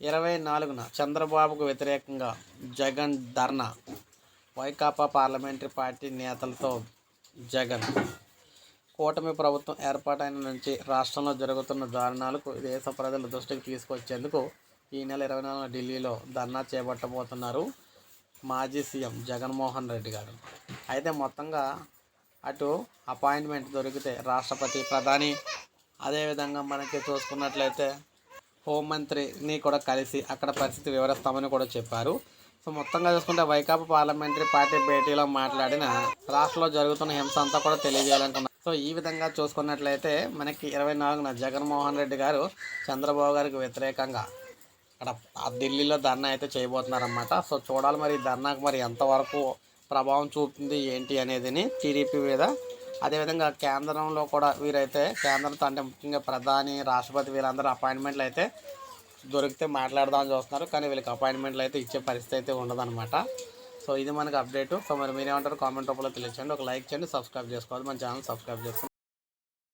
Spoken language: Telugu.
ఇరవై నాలుగున చంద్రబాబుకు వ్యతిరేకంగా జగన్ ధర్నా. వైకాపా పార్లమెంటరీ పార్టీ నేతలతో జగన్. కూటమి ప్రభుత్వం ఏర్పాటైన నుంచి రాష్ట్రంలో జరుగుతున్న దారుణాలకు దేశ ప్రజల దృష్టికి తీసుకొచ్చేందుకు ఈ నెల ఇరవై నాలుగున ఢిల్లీలో ధర్నా చేపట్టబోతున్నారు మాజీ సీఎం జగన్మోహన్ రెడ్డి గారు. అయితే మొత్తంగా అటు అపాయింట్మెంట్ దొరికితే రాష్ట్రపతి ప్రధాని అదేవిధంగా మనకి చూసుకున్నట్లయితే హోంమంత్రిని కూడా కలిసి అక్కడ పరిస్థితి వివరిస్తామని కూడా చెప్పారు. సో మొత్తంగా చూసుకుంటే వైకాపా పార్లమెంటరీ పార్టీ భేటీలో మాట్లాడిన రాష్ట్రంలో జరుగుతున్న హింస అంతా కూడా తెలియజేయాలనుకున్నారు సో ఈ విధంగా చూసుకున్నట్లయితే మనకి ఇరవై నాలుగున జగన్మోహన్ రెడ్డి గారు చంద్రబాబు గారికి వ్యతిరేకంగా అక్కడ ఆ ఢిల్లీలో ధర్నా అయితే చేయబోతున్నారన్నమాట. సో చూడాలి మరి ధర్నాకు మరి ఎంతవరకు ప్రభావం చూపుతుంది ఏంటి అనేదిని టీడీపీ మీద అదేవిధంగా కేంద్రంలో కూడా వీరైతే కేంద్రంతో అంటే ముఖ్యంగా ప్రధాని రాష్ట్రపతి వీళ్ళందరూ అపాయింట్మెంట్లు అయితే దొరికితే మాట్లాడదామని చూస్తున్నారు. కానీ వీళ్ళకి అపాయింట్మెంట్లు అయితే ఇచ్చే పరిస్థితి అయితే ఉండదన్నమాట. సో ఇది మనకు అప్డేట్. సో మరి మీరేమంటారు కామెంట్ రూపంలో తెలియచేయండి. ఒక లైక్ చేయండి సబ్స్క్రైబ్ చేసుకోవాలి. మన ఛానల్ సబ్స్క్రైబ్ చేసుకోండి.